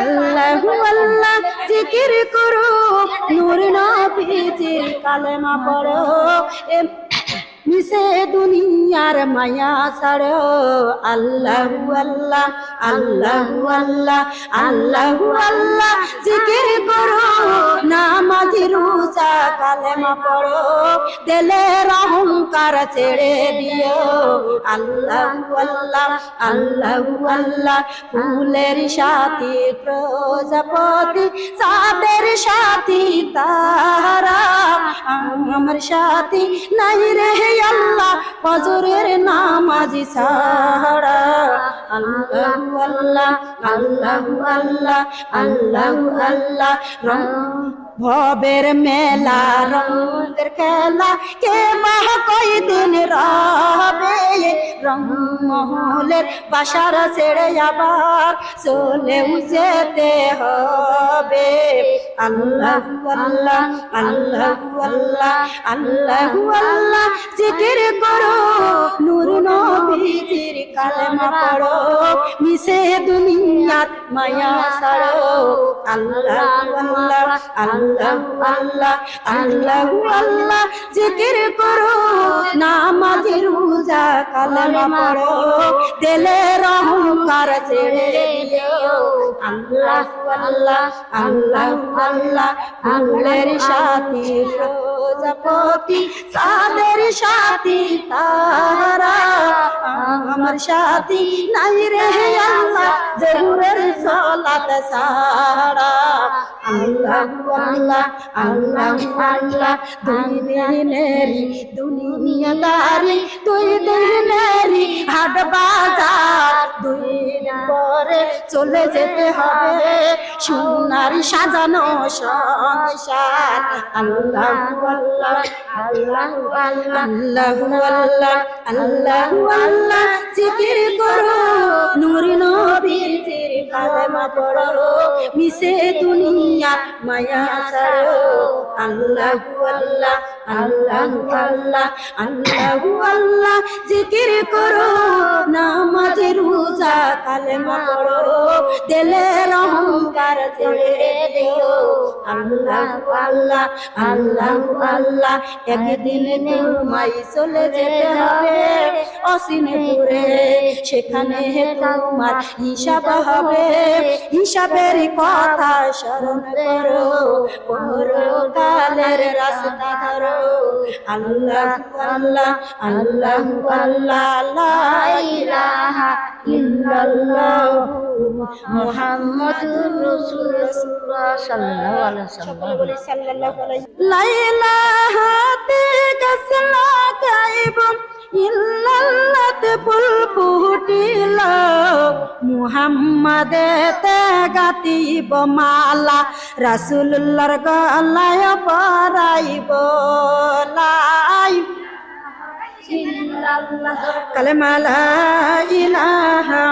আল্লাহু আল্লাহ জিকির করো নূর নবীজির কালেমা পড়ো। মিশে দুনিয়ার মায়া ছাড়ো। আল্লাহু আল্লাহ আল্লাহু আল্লাহ আল্লাহু আল্লাহ। জিকির করো, নামাজি রোজা কালেমা পড়ো। দিলের অহংকার ছেড়ে দিও। আল্লাহু আল্লাহ আল্লাহু আল্লাহ। ফুলের সাথী, প্রজাপতি, চাঁদের সাথী তারা আমার সাথী নাই রে আল্লাহ, ফজরের নামাজি ছাড়া। আল্লাহু আল্লাহ আল্লাহু আল্লাহ আল্লাহু আল্লাহ। রং ভবের মেলা, রঙের খেলা, কে বাহ কই দিন রবে? রং মহলের বাসার ছেড়ে আবার চলেও যেতে হবে। আল্লাহ আল্লাহ আল্লাহ আল্লাহ আল্লাহ আল্লাহ, জিকির করো। নূর নবীজির কালেমা পড়ো। মিশে দুনিয়াত মায়া ছাড়ো। আল্লাহ আল্লাহ আল্লাহ আল্লাহ আল্লাহ আল্লাহ, জিকির করো। নামাজি রোজা কালেমা পড়ো। দিলের অহংকার ছেড়ে দিও। আল্লাহ আল্লাহ আল্লাহ আল্লাহ, ফুলের সাথী, প্রজাপতি সাদের সাথী তারা আমার সাথী নাই রে আল্লাহ জরুরের সলাত সারা আল্লাহ আল্লাহ আল্লাহ আল্লাহ, দুই দিনেরি দুনিয়াদারি, দুই দিনেরি হাট বাজার দুই পরে চলে যেতে হবে। সোনার সাজানো সংসার, আল্লাহ আল্লাহ আল্লাহ আল্লাহ আল্লাহ আল্লাহ আল্লাহ জিকির করো, নূর নবীজির কালেমা পড়ো, মিশে জিকির করো। নামাজে, রোজা, কালেমা পড়ো। দিলের অহংকার ছেড়ে দিও। আল্লাহ আল্লাহ একদিন তোমায় চলে যেতে হবে। অসিনপুরে সেখানে তোমার হিসাব হিসাবের কথা স্মরণ করো। পরকালের রাস্তা ধরো। আল্লাহ আল্লাহ আল্লাহ আল্লাহ, লা ইলাহা ইল্লাল্লাহ মুহাম্মাদুর রাসূলুল্লাহ সাল্লাল্লাহু আলাইহি ওয়াসাল্লাম লা ইলাহা ইল্লাল্লাতে ফুল মুহাম্মাদে তে গাতিব মালা, রাসূলুল্লাহর গলায় পরাইব লাই। কালেমা লা ইলাহা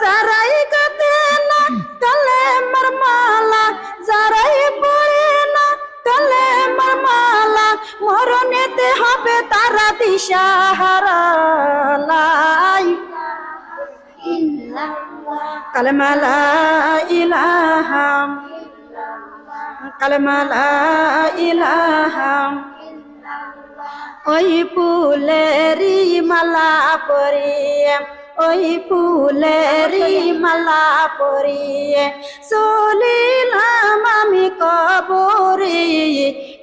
সারাই গাতে না কালেমার মালা সারাই পড়ে না কালেমার মালা, মরণেতে হবে তারা দিশাহারা কালেমা লা ইলাহা কালেমা লা ইলাহা ওই ফুলেরি মালা পরিয়ে ওই ফুলেরি মালা পরিয়ে চলিলাম আমি কবরে,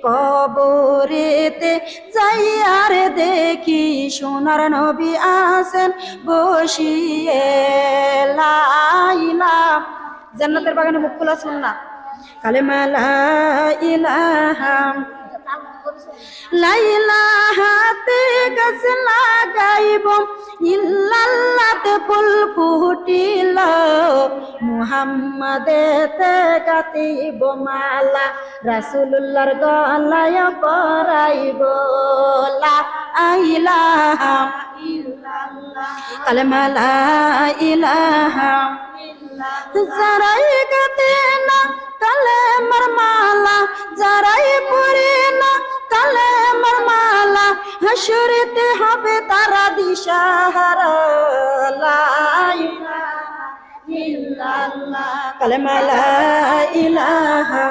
কবরেতে যাই আর দেখি সোনার নবী আসেন বসিয়ে। লাইলা, জান্নাতের বাগানে মুখ খোলা শুন না। কালেমা লা ইলাহা লাইলাহাতে গাছ লাগাইব, ইল্লাল্লাতে ফুল ফুটিল। মুহাম্মাদেতে গাতিব মালা, রাসূলুল্লাহর গলায় পরাইব লা ইলাহা কালেমা লা ইলাহা যারাই গাতে না কালেমার মালা যারাই পড়ে না কালেমার মালা, হাসুরেতে হবে তারা দিশাহারা। লা ইলাহা ইল্লাল্লাহ। কালেমা লা ইলাহা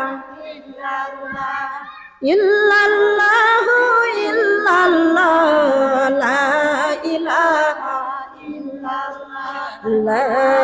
ইল্লাল্লাহু। ইল্লাল্লাহ, লা ইলাহা লা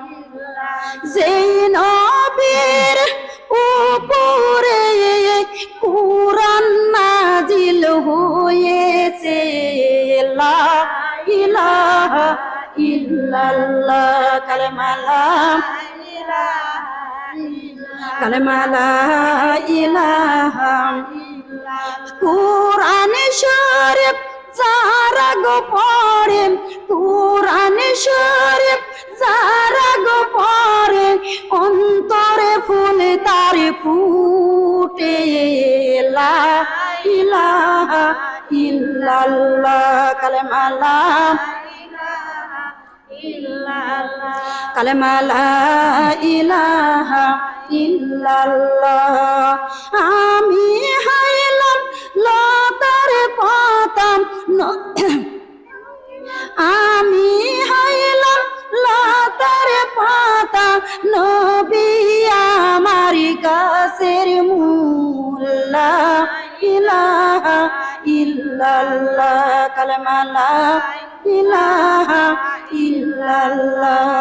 ইলাহা ইল্লাল্লাহ কালেমা লা কালেমা লা ইলাহা কোরআন শরীফ যারা গো পড়ে কোরআন শরীফ যারা গো পড়ে অন্তরে ফুল তার ফুটে লা ইলাহা ইল্লাল্লাহ কালেমা লা কালেমা লা ইলাহা ইল্লাল্লাহ। আমি হাইলাম লতার পাতাম আমি হাইলাম লতার পাতা নবী আমার গাছের মুল্লা ইলাহা কালেমা লা ইলাহা ইল্লাল্লাহ।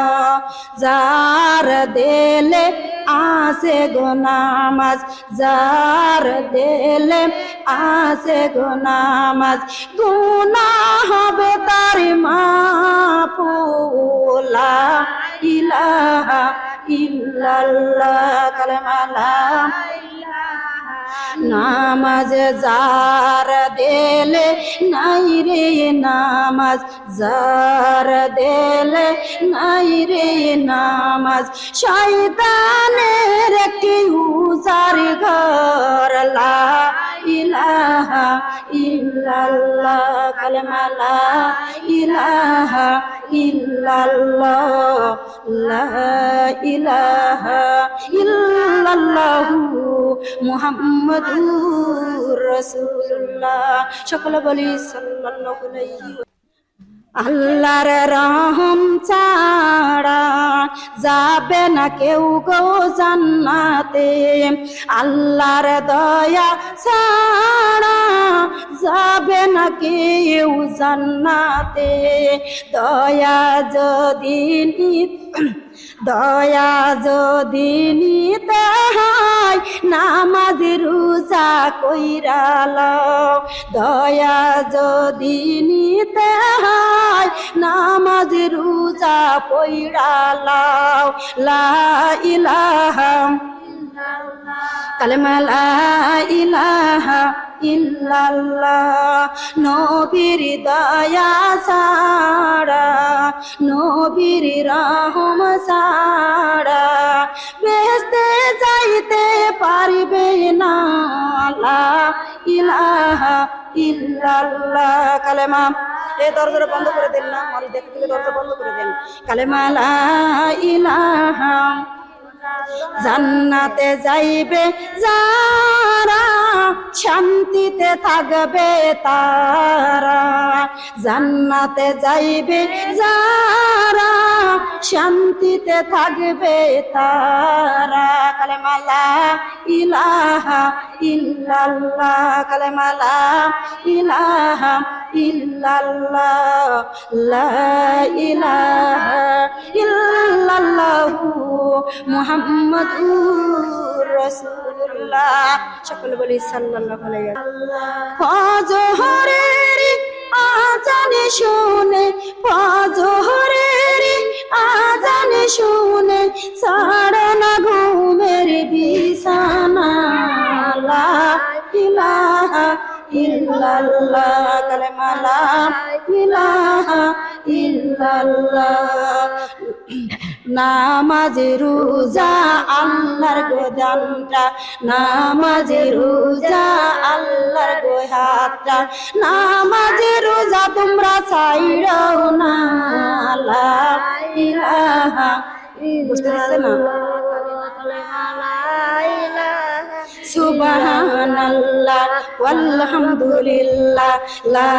যার দেলে আসে গো নামাজ, যার দেলে আসে গো নামাজ। গুনা হবে তার মা পোলা ইলাহা ইল্লাল্লাহ, কালেমা নামাজ যার দেলে নাই রে নামাজ, যার দেলে নাই রে নামাজ। শয়তানের একটি উজার ঘর লা ইলাহা ইল্লাল্লাহ, কালেমা লা ইলাহা ইল্লাল্লাহ, লা ইলাহা ইল্লাল্লাহু মুহাম্মাদুর রাসূলুল্লাহ। সকলে বলি সাল্লাল্লাহু আলাইহি আল্লাহর রহম ছাড়া যাবে না কেউ গো জান্নাতে। আল্লাহর দয়া ছাড়া যাবে না কেউ জান্নাতে। দয়া যদি দয়া যদি নিতে হয়, নামাজ রোজা কইরাল দয়া যদি নিতে নামাজ রোজা পইরাল লা ইলাহা কালেমা লা ইলাহা ইল্লাল্লাহ, নবীর দয়া সারা নবীর রহম সারা বেসতে যাইতে পারবে না। লা ইলাহা ইল্লাল্লাহ, কালেমা। এই দরজাটা বন্ধ করে দেন না আমার দেখতে থেকে দরজা বন্ধ করে দেন। কালেমা লা ইলাহা জান্নাতে যাইবে, যারা শান্তিতে থাকবে তারা। জান্নাতে যাইবে, যারা শান্তিতে থাকবে তারা। কালেমালা ইলাহা ইল্লাল্লাহ, কালেমালা ইলাহা ইল্লাল্লাহ, লা ইলাহা ইল্লাল্লাহু। মুহাম্মাদুর রাসূলুল্লাহ। সকল বলি সাল্লাল্লাহু আলাইহি ফজহরের আজান শুনে ফজহরের আজান শুনে সাড়না ঘুমের বিছানা। লা ইলাহা ইল্লাল্লাহ, কালেমা লা ইলাহা ইল্লাল্লাহ। নামাজ রোজা আল্লাহর গোদানটা নামাজ রোজা আল্লাহর গোহাতটা নামাজ রোজা তোমরা চাইরাও না বুঝতে পারছে না? সুবহানাল্লাহ ওয়ালহামদুলিল্লাহ লা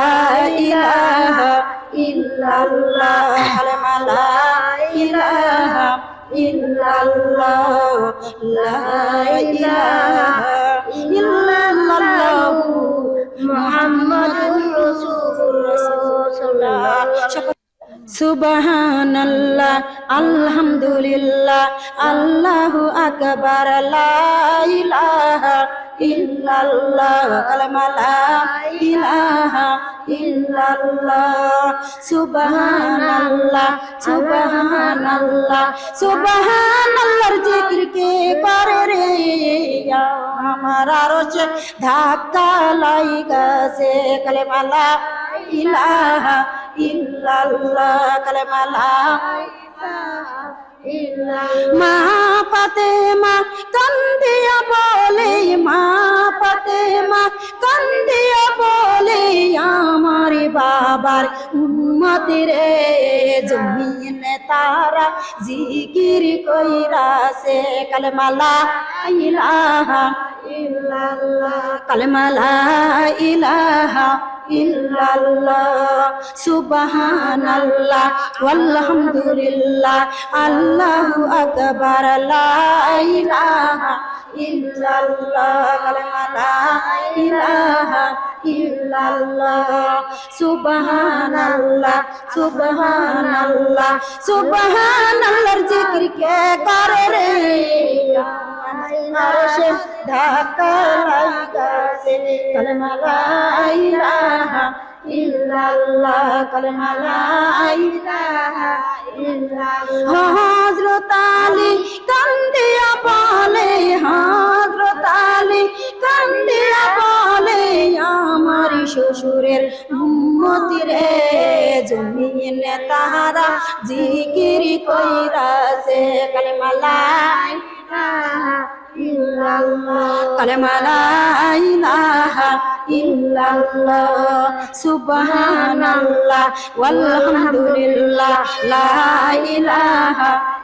ইলাহা ইল্লাল্লাহ কালেমা লা ইলাহা ইল্লাল্লাহ লা সুবহানাল্লাহ, আলহামদুলিল্লাহ, আল্লাহু আকবার, লা ইলাহা ইল্লাল্লাহ কালেমা ইলাহা আমার আরশ ধাক্কা লাইগাছে কালেমা লা ইলাহা ইল্লাল্লাহ কালেমা লা মা পাতে মা কান্দিয়া বলে মা পাতে মা কান্দিয়া বলে আমার বাবার উম্মতি জমিন তারা জিকির কইরাছে। কালেমালা ইলাহা ইল্লাল্লাহ কালেমালা ইলাহা ইল্লাল্লাহ সুবহানাল্লাহ ওয়ালহামদুলিল্লাহ আল্লাহু আকবার লা ইলাহা ইল্লাল্লাহ কালেমা ইল্লাল্লাহ সুবহানাল্লাহ লা ইলাহা ইল্লাল্লাহ হযরত আলী কান্দিয়া বলে হযরত শ্বশুরের উম্মতি রে জমিনে তাহারা জিকির কইরাছে। কালেমা লা কালেমা লা ইলাহা ইল্লাল্লাহ, সুবহানাল্লাহ, ওয়ালহামদুলিল্লাহ, লা ইলাহা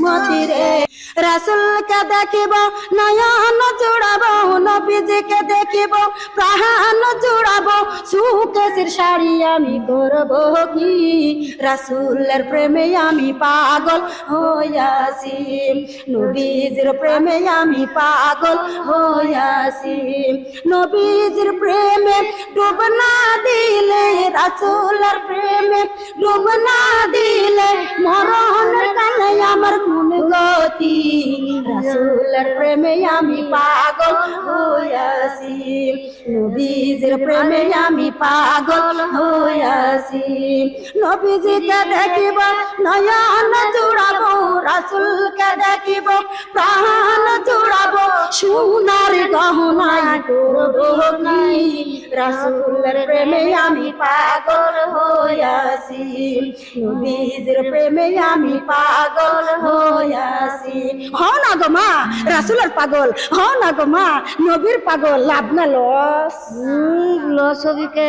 উম্মতি রে রাসুলকে দেখিব, নয়ন জোড়াব, নবীজিকে দেখিব, প্রাণ জোড়াব, সুকেশের শাড়ি আমি করব কি? রাসুলের প্রেমে আমি পাগল হইয়াছি, নবীজির প্রেমে আমি পাগল হইয়াছি, নবীজির প্রেমে ডুব না দিলে, রাসুলের প্রেমে ডুব না দিলে, মরণ কালে আমার কোন গতি রাসুলের প্রেমে আমি পাগল হইয়াছি। নবীজির প্রেমে আমি পাগল হইয়াছি। নবীজিকে দেখিব, নয়ন জুড়াবো রাসুলকে দেখিব, প্রাণ জুড়াবো সোনার গহনাই করব কি? রাসুলের প্রেমে আমি পাগল হইয়াছি। নবীজির প্রেমে আমি পাগল হইয়াছি। হ না গো মা, রাসুলের পাগল। হ না গো মা, নবীর পাগল। লাভ না লস লস হবিকে